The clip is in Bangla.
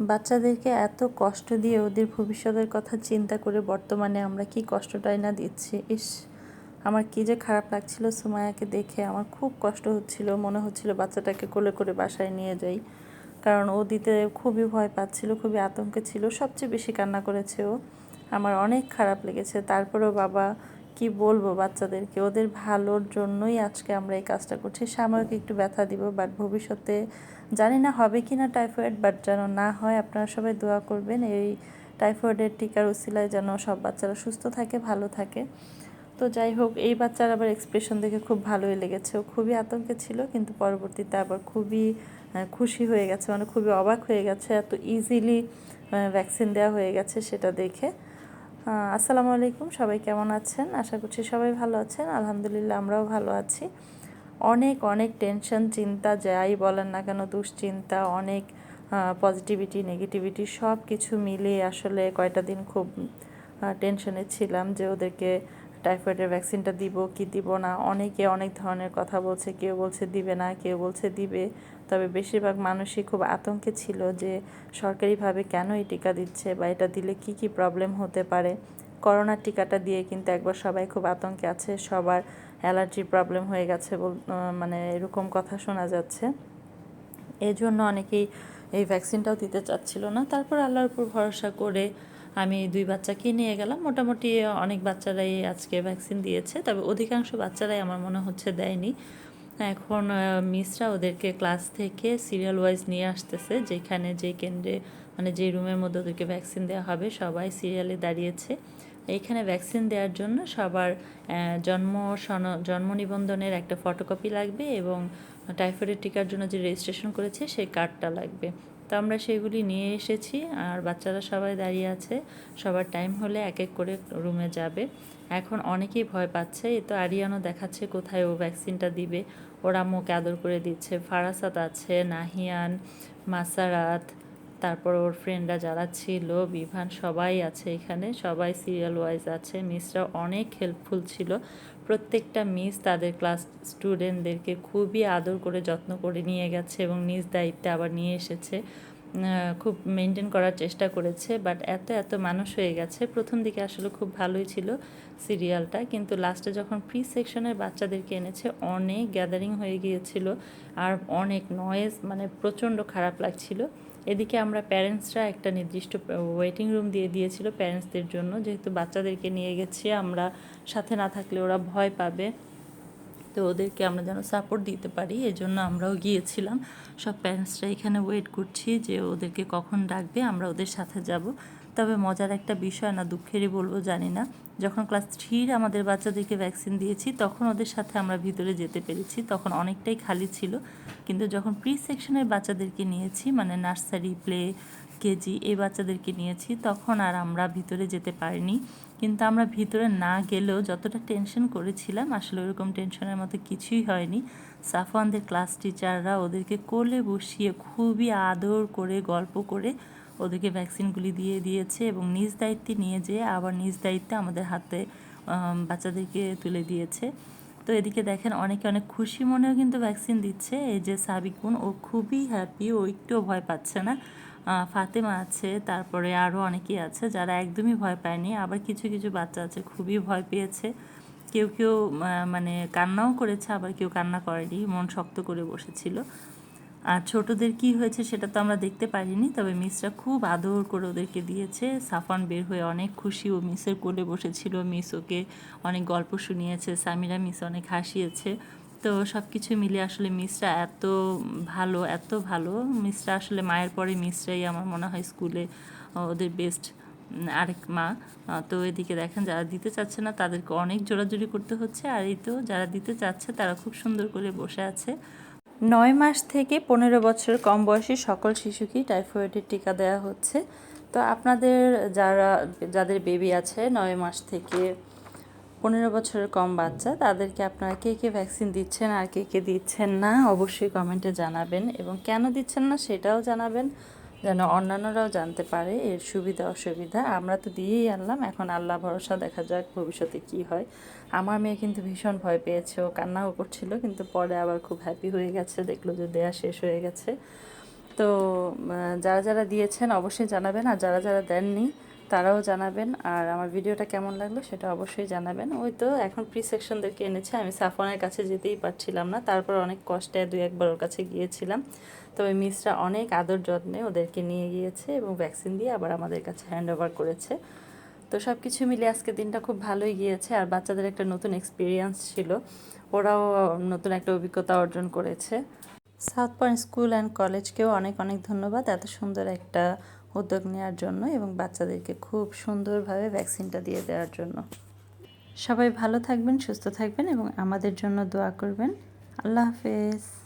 বাচ্চাদেরকে এত কষ্ট দিয়ে ওদের ভবিষ্যতের কথা চিন্তা করে বর্তমানে আমরা কি কষ্টটাই না দিচ্ছি? ইস, আমার কি যে খারাপ লাগছিল সুমায়াকে দেখে। আমার খুব কষ্ট হচ্ছিল, মনে হচ্ছিল বাচ্চাটাকে কোলে করে বাসায় নিয়ে যাই। কারণ ও দিতে খুবই ভয় পাচ্ছিল, খুবই আতঙ্কে ছিল, সবচেয়ে বেশি কান্না করেছে ও। আমার অনেক খারাপ লেগেছে। তারপরেও বাবা কি বলব বাচ্চাদেরকে? ওদের ভালোর জন্যই আজকে আমরা এই কাজটা করছি। সাময়িক একটু ব্যথা দিব বাট ভবিষ্যতে জানি না হবে কি না টাইফয়েড বাট যেন না হয় আপনারা সবাই দোয়া করবেন, এই টাইফয়েডের টিকার উসিলায় যেন সব বাচ্চারা সুস্থ থাকে, ভালো থাকে। তো যাই হোক, এই বাচ্চার আবার এক্সপ্রেশন দেখে খুব ভালোই লেগেছে। ও খুবই আতঙ্কে ছিল, কিন্তু পরবর্তীতে আবার খুবই খুশি হয়ে গেছে মানে খুবই অবাক হয়ে গেছে, এত ইজিলি ভ্যাকসিন দেওয়া হয়ে গেছে সেটা দেখে। আসসালামু আলাইকুম, সবাই কেমন আছেন? আশা করছি সবাই ভালো আছেন। আলহামদুলিল্লাহ, আমরাও ভালো আছি। অনেক অনেক টেনশন চিন্তা, যাই বলেন না কেন, দুশ্চিন্তা, অনেক পজিটিভিটি নেগেটিভিটি সব কিছু মিলিয়ে আসলে কয়টা দিন খুব টেনশনে ছিলাম যে ওদেরকে টাইফয়েডের ভ্যাকসিনটা দিব, কি দিব না? অনেকে অনেক ধরনের কথা বলছে, কেউ বলছে দিবে না, কেউ বলছে দিবে। তবে বেশিরভাগ মানুষই খুব আতঙ্কে ছিল যে সরকারিভাবে কেন এই টিকা দিচ্ছে বা এটা দিলে কি কি প্রবলেম হতে পারে। করোনার টিকাটা দিয়ে কিন্তু একবার সবাই খুব আতঙ্কে আছে, সবার অ্যালার্জির প্রবলেম হয়ে গেছে বল মানে এরকম কথা শোনা যাচ্ছে। এই জন্য অনেকেই এই ভ্যাকসিনটাও দিতে চাচ্ছিল না। তারপর আল্লাহর উপর ভরসা করে আমি দুই বাচ্চাকে নিয়ে গেলাম? মোটামুটি অনেক বাচ্চারাই আজকে ভ্যাকসিন দিয়েছে, তবে অধিকাংশ বাচ্চারাই আমার মনে হচ্ছে দেয়নি। এখন মিসরা ওদেরকে ক্লাস থেকে সিরিয়াল ওয়াইজ নিয়ে আসতেছে, যেখানে যে কেন্দ্রে মানে যে রুমের মধ্যে ওদেরকে ভ্যাকসিন দেওয়া হবে, সবাই সিরিয়ালে দাঁড়িয়েছে। এইখানে ভ্যাকসিন দেওয়ার জন্য সবার জন্ম সন, জন্ম নিবন্ধনের একটা ফটোকপি লাগবে এবং টাইফয়েডের টিকার জন্য যে রেজিস্ট্রেশন করেছে, সেই কার্ডটা লাগবে। তো আমরা সেগুলি নিয়ে এসেছি আর বাচ্চারা সবাই দাঁড়িয়ে আছে। সবার টাইম হলে এক এক করে রুমে যাবে। এখন অনেকেই ভয় পাচ্ছে, এ তো আরিয়ানও দেখাচ্ছে কোথায় ও ভ্যাকসিনটা দিবে। ওরা মুখ আদর করে দিচ্ছে। ফারাসাত আছে, নাহিয়ান, মাসারাত তারপর ওর ফ্রেন্ডরা যারা ছিল, বিভান সবাই আছে এখানে, সবাই সিরিয়াল ওয়াইজ আছে। মিসরা অনেক হেল্পফুল ছিল। প্রত্যেকটা মিস তাদের ক্লাস স্টুডেন্টদেরকে খুবই আদর করে, যত্ন করে নিয়ে গেছে এবং নিজ দায়িত্বে আবার নিয়ে এসেছে। খুব মেনটেন করার চেষ্টা করেছে বাট এত এত মানুষ হয়ে গেছে। প্রথম দিকে আসলে খুব ভালোই ছিল সিরিয়ালটা কিন্তু লাস্টে যখন প্রি সেকশনের বাচ্চাদেরকে এনেছে, অনেক গ্যাদারিং হয়ে গিয়েছিল। আর অনেক নয়েজ মানে প্রচণ্ড খারাপ লাগছিল। এদিকে আমরা প্যারেন্টসরা একটা নির্দিষ্ট ওয়েটিং রুম দিয়ে দিয়েছিল প্যারেন্টসদের জন্য। যেহেতু বাচ্চাদেরকে নিয়ে গেছি, আমরা সাথে না থাকলে ওরা ভয় পাবে। তো ওদেরকে আমরা যেন সাপোর্ট দিতে পারি এই জন্য আমরাও গিয়েছিলাম। সব প্যারেন্টসরা এখানে ওয়েট করছি যে ওদেরকে কখন ডাকবে, আমরা ওদের সাথে যাব। তবে মজার একটা বিষয় না, দুঃখেরই বলব, জানি না। যখন ক্লাস থ্রির আমাদের বাচ্চাদেরকে ভ্যাকসিন দিয়েছি, তখন ওদের সাথে আমরা ভিতরে যেতে পেরেছি। তখন অনেকটাই খালি ছিল। কিন্তু যখন প্রি সেকশনের বাচ্চাদেরকে নিয়েছি মানে নার্সারি প্লে কেজি, এই বাচ্চাদেরকে নিয়েছি, তখন আর আমরা ভিতরে যেতে পারিনি। কিন্তু আমরা ভিতরে না গেলেও যতটা টেনশন করেছিলাম, আসলে ওরকম টেনশনের মতো কিছুই হয়নি। সাফওয়ানদের ক্লাস টিচাররা ওদেরকে কোলে বসিয়ে খুবই আদর করে, গল্প করে ওদেরকে ভ্যাকসিনগুলি দিয়ে দিয়েছে এবং নিজ দায়িত্বে নিয়ে যেয়ে আবার নিজ দায়িত্বে আমাদের হাতে বাচ্চাদেরকে তুলে দিয়েছে। তো এদিকে দেখেন অনেকে অনেক খুশি মনেও কিন্তু ভ্যাকসিন দিচ্ছে। এই যে সাবিকুন ও খুবই হ্যাপি ও একটুও ভয় পাচ্ছে না। ফাতেমা আছে, তারপরে আরও অনেকেই আছে যারা একদমই ভয় পায়নি। আবার কিছু কিছু বাচ্চা আছে, খুবই ভয় পেয়েছে। কেউ কেউ মানে কান্নাও করেছে, আবার কেউ কান্না করেনি, মন শক্ত করে বসেছিল। আর ছোটদের কি হয়েছে সেটা তো আমরা দেখতে পারিনি, তবে মিসরা খুব আদর করে ওদেরকে দিয়েছে। সাফান বের হয়ে অনেক খুশি ও মিসের কোলে বসেছিল। মিস ওকে অনেক গল্প শুনিয়েছে, সামিরা মিস অনেক হাসিয়েছে। তো সব কিছু মিলে আসলে মিসরা এত ভালো এত ভালো। মিসরা আসলে মায়ের পরে মিসরাই আমার মনে হয় স্কুলে ওদের বেস্ট আরেক মা। তো এদিকে দেখেন যারা দিতে চাচ্ছে না তাদেরকে অনেক জোরাজুরি করতে হচ্ছে। আর এই তো যারা দিতে চাচ্ছে তারা খুব সুন্দর করে বসে আছে। নয় মাস থেকে পনেরো বছর কম বয়সী সকল শিশুকেই টাইফয়েডের টিকা দেওয়া হচ্ছে। তো আপনাদের যারা, যাদের বেবি আছে নয় মাস থেকে পনেরো বছরের কম বাচ্চা, তাদেরকে আপনারা কে কে ভ্যাকসিন দিচ্ছেন আর কে কে দিচ্ছেন না, অবশ্যই কমেন্টে জানাবেন। এবং কেন দিচ্ছেন না সেটাও জানাবেন। যেন অন্যান্যরাও জানতে পারে এর সুবিধা, অসুবিধা। আমরা তো দিয়েই আনলাম, এখন আল্লাহ ভরসা, দেখা যাক ভবিষ্যতে কি হয়। আমার মেয়ে কিন্তু ভীষণ ভয় পেয়েছে, ও কান্নাও করছিল, কিন্তু পরে আবার খুব হ্যাপি হয়ে গেছে, দেখল যে দেয়া শেষ হয়ে গেছে। তো যারা যারা দিয়েছেন অবশ্যই জানাবেন, আর যারা যারা দেননি তারাও জানাবেন আর আমার ভিডিওটা কেমন লাগল সেটা অবশ্যই জানাবেন। ওই তো এখন প্রি সেকশনদেরকে এনেছে, আমি সাফনের কাছে যেতেই পারছিলাম না, তারপর অনেক কষ্টে দুই একবার ওর কাছে গিয়েছিলাম। তবে মিসরা অনেক আদর যত্নে ওদেরকে নিয়ে গিয়েছে এবং ভ্যাকসিন দিয়ে আবার আমাদের কাছে হ্যান্ড ওভার করেছে। তো সব কিছু মিলে আজকে দিনটা খুব ভালোই গিয়েছে আর বাচ্চাদের একটা নতুন এক্সপিরিয়েন্স ছিল। ওরাও নতুন একটা অভিজ্ঞতা অর্জন করেছে। সাউথ পয়েন্ট স্কুল অ্যান্ড কলেজকেও অনেক অনেক ধন্যবাদ। এত সুন্দর একটা উদ্যোগ নেওয়ার জন্য এবং বাচ্চাদেরকে খুব সুন্দরভাবে ভ্যাকসিনটা দিয়ে দেওয়ার জন্য। সবাই ভালো থাকবেন, সুস্থ থাকবেন এবং আমাদের জন্য দোয়া করবেন। আল্লাহ হাফেজ।